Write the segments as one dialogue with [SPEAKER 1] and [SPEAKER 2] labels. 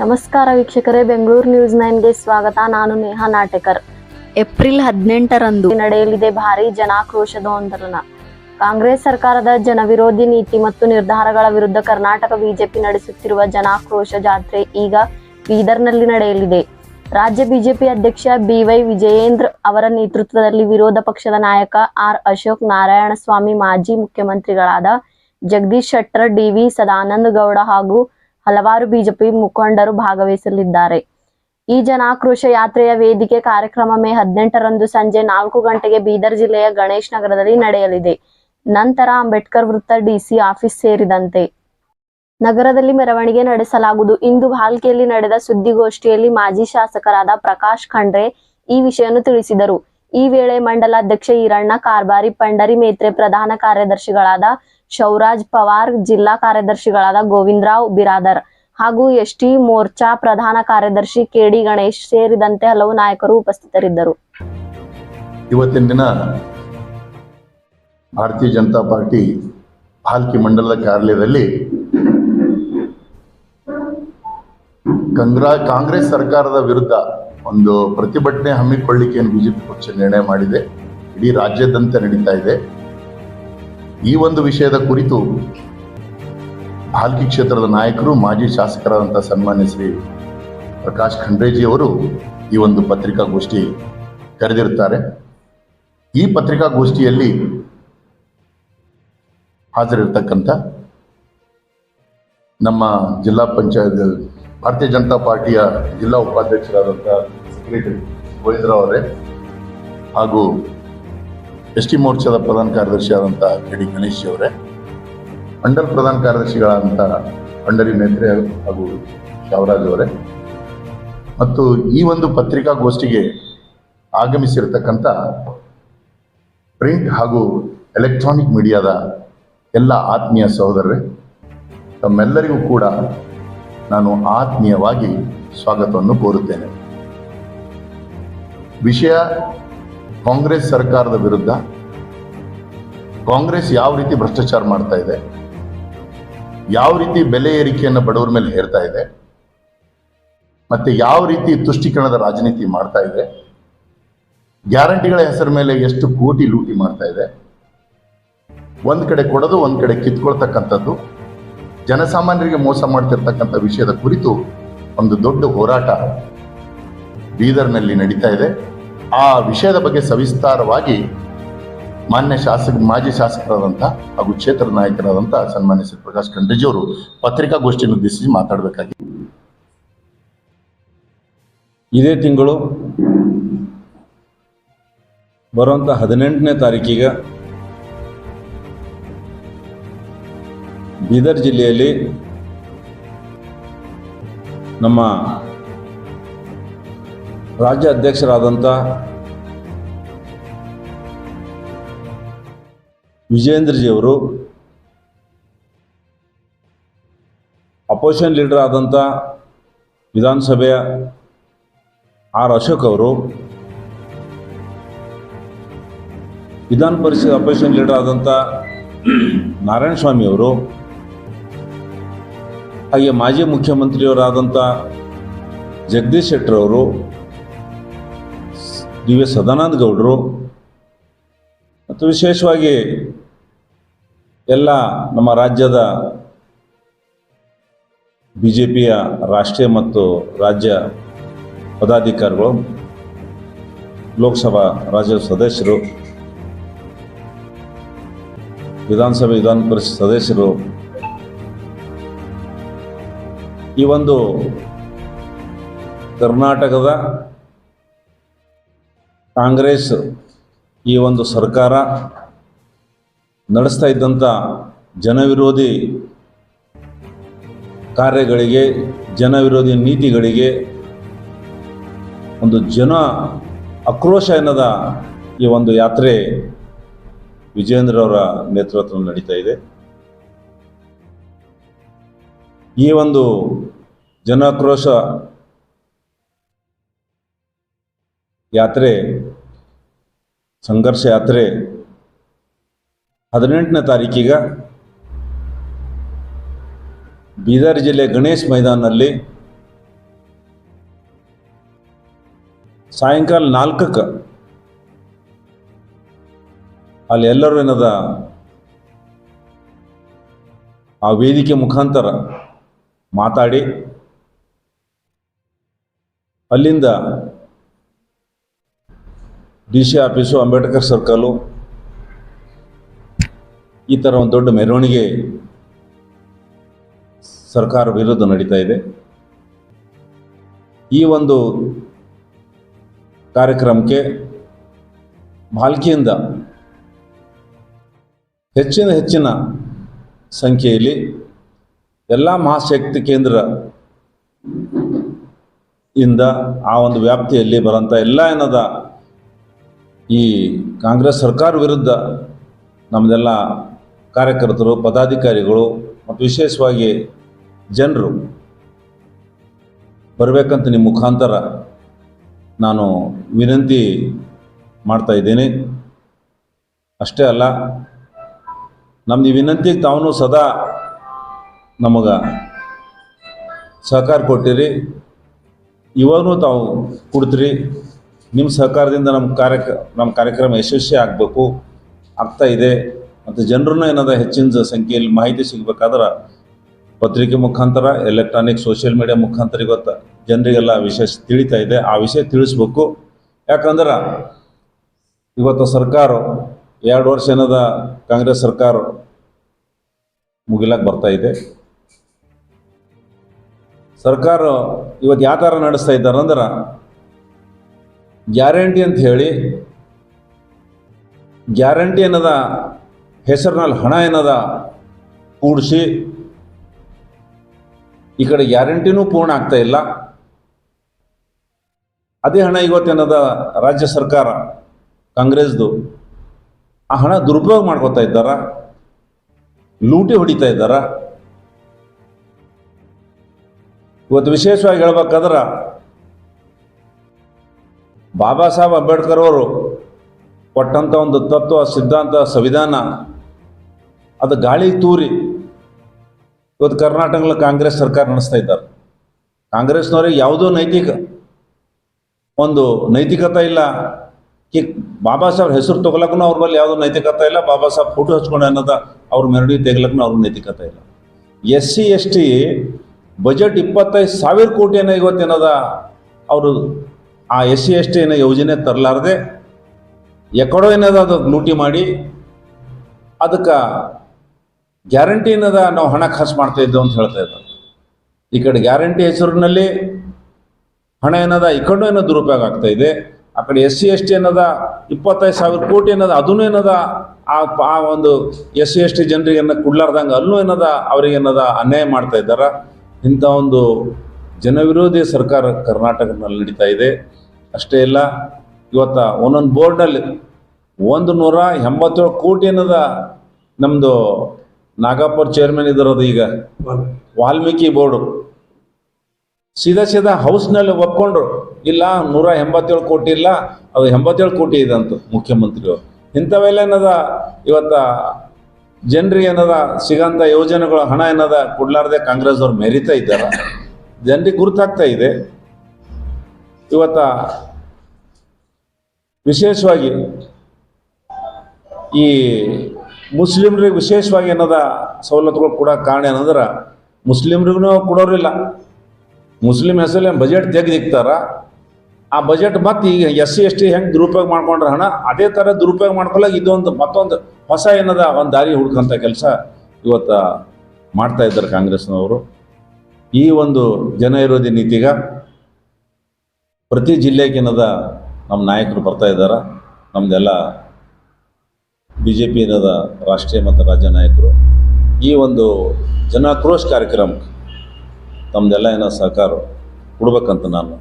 [SPEAKER 1] ನಮಸ್ಕಾರ ವೀಕ್ಷಕರೇ ಬೆಂಗಳೂರು ನ್ಯೂಸ್ ನೈನ್ಗೆ ಸ್ವಾಗತ. ನಾನು ನೇಹಾ ನಾಟೇಕರ್. ಏಪ್ರಿಲ್ ಹದಿನೆಂಟರಂದು ನಡೆಯಲಿದೆ ಭಾರಿ ಜನಾಕ್ರೋಶದ ಆಂದೋಲನ ಕಾಂಗ್ರೆಸ್ ಸರ್ಕಾರದ ಜನವಿರೋಧಿ ನೀತಿ ಮತ್ತು ನಿರ್ಧಾರಗಳ ವಿರುದ್ಧ ಕರ್ನಾಟಕ ಬಿಜೆಪಿ ನಡೆಸುತ್ತಿರುವ ಜನಾಕ್ರೋಶ ಜಾತ್ರೆ ಈಗ ಬೀದರ್ನಲ್ಲಿ ನಡೆಯಲಿದೆ. ರಾಜ್ಯ ಬಿಜೆಪಿ ಅಧ್ಯಕ್ಷ ಬಿವೈ ವಿಜಯೇಂದ್ರ ಅವರ ನೇತೃತ್ವದಲ್ಲಿ ವಿರೋಧ ಪಕ್ಷದ ನಾಯಕ ಆರ್ ಅಶೋಕ್ ನಾರಾಯಣಸ್ವಾಮಿ ಮಾಜಿ ಮುಖ್ಯಮಂತ್ರಿಗಳಾದ ಜಗದೀಶ್ ಶೆಟ್ಟರ್ ಡಿವಿ ಸದಾನಂದ ಗೌಡ ಹಾಗೂ ಹಲವಾರು ಬಿಜೆಪಿ ಮುಖಂಡರು ಭಾಗವಹಿಸಲಿದ್ದಾರೆ. ಈ ಜನಾಕ್ರೋಶ ಯಾತ್ರೆಯ ವೇದಿಕೆ ಕಾರ್ಯಕ್ರಮ ಮೇ ಹದಿನೆಂಟರಂದು ಸಂಜೆ ನಾಲ್ಕು ಗಂಟೆಗೆ ಬೀದರ್ ಜಿಲ್ಲೆಯ ಗಣೇಶ್ ನಗರದಲ್ಲಿ ನಡೆಯಲಿದೆ. ನಂತರ ಅಂಬೇಡ್ಕರ್ ವೃತ್ತ ಡಿಸಿ ಆಫೀಸ್ ಸೇರಿದಂತೆ. ನಗರದಲ್ಲಿ ಮೆರವಣಿಗೆ ನಡೆಸಲಾಗುವುದು. ಇಂದು ಭಾಲ್ಕಿಯಲ್ಲಿ ನಡೆದ ಸುದ್ದಿಗೋಷ್ಠಿಯಲ್ಲಿ ಮಾಜಿ ಶಾಸಕರಾದ ಪ್ರಕಾಶ್ ಖಂಡ್ರೆ ಈ ವಿಷಯವನ್ನು ತಿಳಿಸಿದರು. ಈ ವೇಳೆ ಮಂಡಲಾಧ್ಯಕ್ಷ ಈರಣ್ಣ ಕಾರ್ಬಾರಿ, ಪಂಡರಿ, ಮೇತ್ರೆ ಪ್ರಧಾನ ಕಾರ್ಯದರ್ಶಿಗಳಾದ ಶೌರಾಜ್ ಪವಾರ್ ಜಿಲ್ಲಾ ಕಾರ್ಯದರ್ಶಿಗಳಾದ ಗೋವಿಂದರಾವ್ ಬಿರಾದರ್ ಹಾಗೂ ಎಸ್ಟಿ ಮೋರ್ಚಾ ಪ್ರಧಾನ ಕಾರ್ಯದರ್ಶಿ ಕೆಡಿ ಗಣೇಶ್ ಸೇರಿದಂತೆ ಹಲವು ನಾಯಕರು ಉಪಸ್ಥಿತರಿದ್ದರು.
[SPEAKER 2] ಇವತ್ತಿನ ದಿನ ಭಾರತೀಯ ಜನತಾ ಪಾರ್ಟಿ ಭಾಲ್ಕಿ ಮಂಡಲದ ಕಾರ್ಯಾಲಯದಲ್ಲಿ ಕಂಗ್ರಾ ಕಾಂಗ್ರೆಸ್ ಸರ್ಕಾರದ ವಿರುದ್ಧ ಒಂದು ಪ್ರತಿಭಟನೆ ಹಮ್ಮಿಕೊಳ್ಳಿಕೆಯನ್ನು ಬಿಜೆಪಿ ಪಕ್ಷ ನಿರ್ಣಯ ಮಾಡಿದೆ. ಇಡೀ ರಾಜ್ಯದಂತೆ ನಡೀತಾ ಇದೆ. ಈ ಒಂದು ವಿಷಯದ ಕುರಿತು ಭಾಲ್ಕಿ ಕ್ಷೇತ್ರದ ನಾಯಕರು, ಮಾಜಿ ಶಾಸಕರಾದಂಥ ಸನ್ಮಾನ್ಯ ಶ್ರೀ ಪ್ರಕಾಶ್ ಖಂಡ್ರೇಜಿ ಅವರು ಈ ಒಂದು ಪತ್ರಿಕಾಗೋಷ್ಠಿ ಕರೆದಿರುತ್ತಾರೆ ಈ ಪತ್ರಿಕಾಗೋಷ್ಠಿಯಲ್ಲಿ ಹಾಜರಿರ್ತಕ್ಕಂಥ ನಮ್ಮ ಜಿಲ್ಲಾ ಪಂಚಾಯತ್, ಭಾರತೀಯ ಜನತಾ ಪಾರ್ಟಿಯ ಜಿಲ್ಲಾ ಉಪಾಧ್ಯಕ್ಷರಾದಂಥ ಸೆಕ್ರೆಟರಿ ಗೋವಿಂದರಾವ್ ಅವರೇ ಹಾಗೂ ಎಸ್ ಟಿ ಮೋರ್ಚಾದ ಪ್ರಧಾನ ಕಾರ್ಯದರ್ಶಿ ಆದಂಥ ಕೆ ಡಿ ಗಣೇಶ್ ಅವರೇ, ಮಂಡಲ್ ಪ್ರಧಾನ ಕಾರ್ಯದರ್ಶಿಗಳಾದಂಥ ಅಂಡರಿ ಮೇತ್ರೆ ಹಾಗೂ ಶಾವರಾಜ್ ಅವರೇ, ಮತ್ತು ಈ ಒಂದು ಪತ್ರಿಕಾಗೋಷ್ಠಿಗೆ ಆಗಮಿಸಿರ್ತಕ್ಕಂಥ ಪ್ರಿಂಟ್ ಹಾಗೂ ಎಲೆಕ್ಟ್ರಾನಿಕ್ ಮೀಡಿಯಾದ ಎಲ್ಲ ಆತ್ಮೀಯ ಸಹೋದರರೇ, ತಮ್ಮೆಲ್ಲರಿಗೂ ಕೂಡ ನಾನು ಆತ್ಮೀಯವಾಗಿ ಸ್ವಾಗತವನ್ನು ಕೋರುತ್ತೇನೆ. ವಿಷಯ ಕಾಂಗ್ರೆಸ್ ಸರ್ಕಾರದ ವಿರುದ್ಧ ಕಾಂಗ್ರೆಸ್ ಯಾವ ರೀತಿ ಭ್ರಷ್ಟಾಚಾರ ಮಾಡ್ತಾ ಇದೆ, ಯಾವ ರೀತಿ ಬೆಲೆ ಏರಿಕೆಯನ್ನು ಬಡವರ ಮೇಲೆ ಹೇರ್ತಾ ಇದೆ, ಮತ್ತೆ ಯಾವ ರೀತಿ ತುಷ್ಟೀಕರಣದ ರಾಜನೀತಿ ಮಾಡ್ತಾ ಇದೆ, ಗ್ಯಾರಂಟಿಗಳ ಹೆಸರ ಮೇಲೆ ಎಷ್ಟು ಕೋಟಿ ಲೂಟಿ ಮಾಡ್ತಾ ಇದೆ, ಒಂದ್ ಕಡೆ ಕೊಡೋದು, ಒಂದ್ ಕಡೆ ಕಿತ್ಕೊಳ್ತಕ್ಕಂಥದ್ದು, ಜನಸಾಮಾನ್ಯರಿಗೆ ಮೋಸ ಮಾಡ್ತಿರ್ತಕ್ಕಂಥ ವಿಷಯದ ಕುರಿತು ಒಂದು ದೊಡ್ಡ ಹೋರಾಟ ಬೀದರ್ನಲ್ಲಿ ನಡೀತಾ ಇದೆ. ಆ ವಿಷಯದ ಬಗ್ಗೆ ಸವಿಸ್ತಾರವಾಗಿ ಮಾನ್ಯ ಶಾಸಕ, ಮಾಜಿ ಶಾಸಕರಾದಂಥ ಹಾಗೂ ಕ್ಷೇತ್ರ ನಾಯಕರಾದಂಥ ಸನ್ಮಾನ್ಯ ಶ್ರೀ ಪ್ರಕಾಶ್ ಖಂಡ್ರೇಜಿ ಅವರು ಪತ್ರಿಕಾಗೋಷ್ಠಿಯನ್ನು ಉದ್ದೇಶಿಸಿ ಮಾತಾಡಬೇಕಾಗಿದೆ.
[SPEAKER 3] ಇದೇ ತಿಂಗಳು ಬರುವಂಥ ಹದಿನೆಂಟನೇ ತಾರೀಕಿಗೆ ಬೀದರ್ ಜಿಲ್ಲೆಯಲ್ಲಿ ನಮ್ಮ ರಾಜ್ಯ ಅಧ್ಯಕ್ಷರಾದಂಥ ವಿಜೇಂದ್ರಜಿಯವರು ಅಪೋಸಿಷನ್ ಲೀಡರ್ ಆದಂಥ ವಿಧಾನಸಭೆಯ ಆರ್ ಅಶೋಕ್ ಅವರು ವಿಧಾನ ಪರಿಷತ್ ಅಪೋಸಿಷನ್ ಲೀಡರ್ ಆದಂಥ ನಾರಾಯಣ ಸ್ವಾಮಿ ಅವರು ಹಾಗೆ ಮಾಜಿ ಮುಖ್ಯಮಂತ್ರಿಯವರಾದಂಥ ಜಗದೀಶ್ ಶೆಟ್ಟರ್ ಅವರು, ಡಿ ವಿ ಸದಾನಂದ ಗೌಡರು ಮತ್ತು ವಿಶೇಷವಾಗಿ ಎಲ್ಲ ನಮ್ಮ ರಾಜ್ಯದ ಬಿ ಜೆ ಪಿಯ ರಾಷ್ಟ್ರೀಯ ಮತ್ತು ರಾಜ್ಯ ಪದಾಧಿಕಾರಿಗಳು, ಲೋಕಸಭಾ ರಾಜ್ಯ ಸದಸ್ಯರು, ವಿಧಾನಸಭೆ ವಿಧಾನ ಪರಿಷತ್ ಸದಸ್ಯರು, ಈ ಒಂದು ಕರ್ನಾಟಕದ ಕಾಂಗ್ರೆಸ್ ಈ ಒಂದು ಸರ್ಕಾರ ನಡೆಸ್ತಾ ಇದ್ದಂಥ ಜನವಿರೋಧಿ ಕಾರ್ಯಗಳಿಗೆ, ಜನವಿರೋಧಿ ನೀತಿಗಳಿಗೆ ಒಂದು ಜನ ಆಕ್ರೋಶ ಎನ್ನದ ಈ ಒಂದು ಯಾತ್ರೆ ವಿಜೇಂದ್ರ ಅವರ ನೇತೃತ್ವ ನಡೀತಾ ಇದೆ. ಈ ಒಂದು ಜನಾಕ್ರೋಶ ಯಾತ್ರೆ, ಸಂಘರ್ಷ ಯಾತ್ರೆ ಹದಿನೆಂಟನೇ ತಾರೀಕಿಗೆ ಬೀದರ್ ಜಿಲ್ಲೆ ಗಣೇಶ್ ಮೈದಾನಲ್ಲಿ ಸಾಯಂಕಾಲ ನಾಲ್ಕಕ್ಕೆ ಅಲ್ಲಿ ಎಲ್ಲರೂ ಏನದ ಆ ವೇದಿಕೆ ಮುಖಾಂತರ ಮಾತಾಡಿ ಅಲ್ಲಿಂದ D C office Ambedkar circle ಈ ಥರ ಒಂದು ದೊಡ್ಡ ಮೆರವಣಿಗೆ ಸರ್ಕಾರ ವಿರುದ್ಧ ನಡೀತಾ ಇದೆ. ಈ ಒಂದು ಕಾರ್ಯಕ್ರಮಕ್ಕೆ ಭಾಲ್ಕಿಯಿಂದ ಹೆಚ್ಚಿನ ಹೆಚ್ಚಿನ ಸಂಖ್ಯೆಯಲ್ಲಿ ಎಲ್ಲ ಮಹಾಶಕ್ತಿ ಕೇಂದ್ರ ಇಂದ ಆ ಒಂದು ವ್ಯಾಪ್ತಿಯಲ್ಲಿ ಬರೋಂಥ ಎಲ್ಲ ಏನದ ಈ ಕಾಂಗ್ರೆಸ್ ಸರ್ಕಾರ ವಿರುದ್ಧ ನಮ್ಮದೆಲ್ಲ ಕಾರ್ಯಕರ್ತರು, ಪದಾಧಿಕಾರಿಗಳು ಮತ್ತು ವಿಶೇಷವಾಗಿ ಜನರು ಬರಬೇಕಂತ ನಿಮ್ಮ ಮುಖಾಂತರ ನಾನು ವಿನಂತಿ ಮಾಡ್ತಾ ಇದ್ದೇನೆ. ಅಷ್ಟೇ ಅಲ್ಲ ನಮ್ದು ಈ ವಿನಂತಿಗೆ ತಾವು ಸದಾ ನಮಗೆ ಸಹಕಾರ ಕೊಟ್ಟಿರಿ. ಇವಾಗೂ ತಾವು ಕೊಡ್ತೀರಿ ನಿಮ್ಮ ಸಹಕಾರದಿಂದ ನಮ್ಮ ಕಾರ್ಯಕ್ರ ನಮ್ಮ ಕಾರ್ಯಕ್ರಮ ಯಶಸ್ವಿ ಆಗಬೇಕು, ಆಗ್ತಾ ಇದೆ. ಮತ್ತು ಜನರನ್ನ ಏನಾದ ಹೆಚ್ಚಿನ ಸಂಖ್ಯೆಯಲ್ಲಿ ಮಾಹಿತಿ ಸಿಗಬೇಕಾದ್ರೆ ಪತ್ರಿಕೆ ಮುಖಾಂತರ ಎಲೆಕ್ಟ್ರಾನಿಕ್ ಸೋಷಿಯಲ್ ಮೀಡಿಯಾ ಮುಖಾಂತರ ಇವತ್ತು ಜನರಿಗೆಲ್ಲ ವಿಷಯ ತಿಳಿತಾ ಇದೆ. ಆ ವಿಷಯ ತಿಳಿಸ್ಬೇಕು. ಯಾಕಂದ್ರೆ ಇವತ್ತು ಸರ್ಕಾರ ಎರಡು ವರ್ಷ ಏನದ ಕಾಂಗ್ರೆಸ್ ಸರ್ಕಾರ ಮುಗಿಲಕ್ಕೆ ಬರ್ತಾ ಇದೆ. ಸರ್ಕಾರ ಇವತ್ತು ಯಾವ ಥರ ನಡೆಸ್ತಾ ಇದ್ದಾರೆ ಅಂದ್ರೆ ಗ್ಯಾರಂಟಿ ಅಂತ ಹೇಳಿ, ಗ್ಯಾರಂಟಿ ಏನದ ಹೆಸರಿನಲ್ಲಿ ಹಣ ಏನದ? ಕೂಡಿಸಿ. ಈ ಕಡೆ ಗ್ಯಾರಂಟಿನೂ ಪೂರ್ಣ ಆಗ್ತಾ ಇಲ್ಲ. ಅದೇ ಹಣ ಇವತ್ತೇನದ? ರಾಜ್ಯ ಸರ್ಕಾರ, ಕಾಂಗ್ರೆಸ್ದು. ಆ ಹಣ ದುರುಪಯೋಗ ಮಾಡ್ಕೋತಾ ಇದ್ದಾರ? ಲೂಟಿ ಹೊಡಿತಾ ಇದ್ದಾರ? ಇವತ್ತು ವಿಶೇಷವಾಗಿ ಹೇಳ್ಬೇಕಾದ್ರೆ, ಬಾಬಾ ಸಾಹೇಬ್ ಅಂಬೇಡ್ಕರ್ ಅವರು ಕೊಟ್ಟಂಥ ಒಂದು ತತ್ವ, ಸಿದ್ಧಾಂತ, ಸಂವಿಧಾನ ಅದು ಗಾಳಿ ತೂರಿ. ಇವತ್ತು ಕರ್ನಾಟಕದ ಕಾಂಗ್ರೆಸ್ ಸರ್ಕಾರ ನಡೆಸ್ತಾ ಇದ್ದಾರೆ. ಕಾಂಗ್ರೆಸ್ನವ್ರಿಗೆ ಯಾವುದೋ ನೈತಿಕ, ಒಂದು ನೈತಿಕತೆ ಇಲ್ಲ. ಕಿ, ಬಾಬಾ ಸಾಹೇಬ್ ಹೆಸರು ತಗೊಳಕ್ಕೂ ಅವ್ರ ಬಳಿ ಯಾವುದೋ ನೈತಿಕತೆ ಇಲ್ಲ. ಬಾಬಾ ಸಾಹೇಬ್ ಫೋಟೋ ಹಚ್ಕೊಂಡು ಅನ್ನೋದ ಅವ್ರ ಮೆರಡಿ ತೆಗಲಕ್ಕೂ ಅವ್ರ ನೈತಿಕತೆ ಇಲ್ಲ. S C S T budget ಇಪ್ಪತ್ತೈದು ಸಾವಿರ ಕೋಟಿ ಏನೋ ಇವತ್ತೇನದ ಅವರು ಆ ಎಸ್ ಸಿ ಎಸ್ ಟಿ ಏನೋ ಯೋಜನೆ ತರಲಾರದೆ, ಎಕಡೋ ಏನದ ಅದು ಲೂಟಿ ಮಾಡಿ, ಅದಕ್ಕೆ ಗ್ಯಾರಂಟಿ ಏನದ? ನಾವು ಹಣ ಖರ್ಚು ಮಾಡ್ತಾ ಅಂತ ಹೇಳ್ತಾ ಇದ್ದ ಈ ಕಡೆ ಗ್ಯಾರಂಟಿ ಹೆಸರಿನಲ್ಲಿ ಹಣ ಏನದ? ಈ ಕಡೆ ಏನೋ ದುರುಪಯೋಗ ಆಗ್ತಾ ಇದೆ. ಆ ಕಡೆ ಎಸ್ ಸಿ, ಎಸ್ ಟಿ ಏನದ? ಇಪ್ಪತ್ತೈದು ಸಾವಿರ ಕೋಟಿ ಏನದ? ಅದನ್ನು ಏನದ? ಆ ಆ ಒಂದು ಎಸ್ ಸಿ, ಎಸ್ ಟಿ ಜನರಿಗೆ ಏನೋ ಕೊಡ್ಲಾರ್ದಂಗೆ ಅಲ್ಲೂ ಏನದ? ಅವ್ರಿಗೆ ಏನದ? ಅನ್ಯಾಯ ಮಾಡ್ತಾ ಇದ್ದಾರ. ಇಂಥ ಒಂದು ಜನವಿರೋಧಿ ಸರ್ಕಾರ ಕರ್ನಾಟಕದಲ್ಲಿ ನಡೀತಾ ಇದೆ. ಅಷ್ಟೇ ಇಲ್ಲ, ಇವತ್ತ ಒಂದೊಂದು ಬೋರ್ಡ್ನಲ್ಲಿ ಒಂದು ನೂರ ಎಂಬತ್ತೇಳು ಕೋಟಿ ಏನದ? ನಮ್ಮದು ನಾಗಪುರ ಚೇರ್ಮನ್ ಇದ್ರದು ಈಗ. ವಾಲ್ಮೀಕಿ ಬೋರ್ಡು ಸೀದಾ ಸೀದಾ ಹೌಸ್ನಲ್ಲಿ ಒಪ್ಕೊಂಡ್ರು. ಇಲ್ಲ ನೂರ ಎಂಬತ್ತೇಳು ಕೋಟಿ ಇಲ್ಲ ಅದು ಎಂಬತ್ತೇಳು ಕೋಟಿ ಇದೆ ಅಂತ ಮುಖ್ಯಮಂತ್ರಿಯವರು. ಇಂಥವೆಲ್ಲ ಏನದ ಇವತ್ತ ಜನರಿಗೆ ಏನದ ಸಿಗಂಥ ಯೋಜನೆಗಳ ಹಣ ಏನದ ಕೊಡ್ಲಾರ್ದೆ ಕಾಂಗ್ರೆಸ್ದವ್ರು ಮೆರಿತಾ ಇದ್ದಾರೆ. ಜನರಿಗೆ ಗುರುತಾಗ್ತಾ ಇದೆ. ಇವತ್ತ ವಿಶೇಷವಾಗಿ ಈ ಮುಸ್ಲಿಮ್ರಿಗೆ ವಿಶೇಷವಾಗಿ ಏನದ ಸವಲತ್ತುಗಳು ಕೂಡ ಕಾರಣ ಏನಂದ್ರೆ ಮುಸ್ಲಿಮ್ರಿಗೂ ಕೊಡೋರಿಲ್ಲ. ಮುಸ್ಲಿಂ ಹೆಸರಲ್ಲಿ ಬಜೆಟ್ ತೆಗೆದಿಕ್ತಾರ ಆ ಬಜೆಟ್ ಮತ್ತೆ ಈಗ ಎಸ್ ಸಿ ಎಸ್ ಟಿ ಹೆಂಗೆ ದುರುಪಯೋಗ ಮಾಡ್ಕೊಂಡ್ರೆ ಹಣ? ಅದೇ ಥರ ದುರುಪಯೋಗ ಮಾಡ್ಕೊಳ್ಳಾಗ ಇದೊಂದು ಮತ್ತೊಂದು ಹೊಸ ಏನದ ಒಂದು ದಾರಿ ಹುಡುಕಂಥ ಕೆಲಸ ಇವತ್ತು ಮಾಡ್ತಾ ಇದ್ದಾರೆ ಕಾಂಗ್ರೆಸ್ನವರು. ಈ ಒಂದು ಜನ ವಿರೋಧಿ ನೀತಿಗ ಪ್ರತಿ ಜಿಲ್ಲೆಗೆ ಏನದ ನಮ್ಮ ನಾಯಕರು ಬರ್ತಾ ಇದ್ದಾರೆ. ನಮ್ಮದೆಲ್ಲ ಬಿ ಜೆ ಪಿ ಇರೋದ ರಾಷ್ಟ್ರೀಯ ಮತ್ತು ರಾಜ್ಯ ನಾಯಕರು, ಈ ಒಂದು ಜನಾಕ್ರೋಶ ಕಾರ್ಯಕ್ರಮಕ್ಕೆ ತಮ್ಮದೆಲ್ಲ ಏನೋ ಸಹಕಾರ ಕೊಡ್ಬೇಕಂತ ನಾನು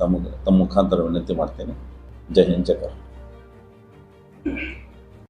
[SPEAKER 3] ತಮಗೆ ತಮ್ಮ ಮುಖಾಂತರ ವಿನಂತಿ ಮಾಡ್ತೇನೆ ಜೈ ಹಿಂದ್, ಜೈ.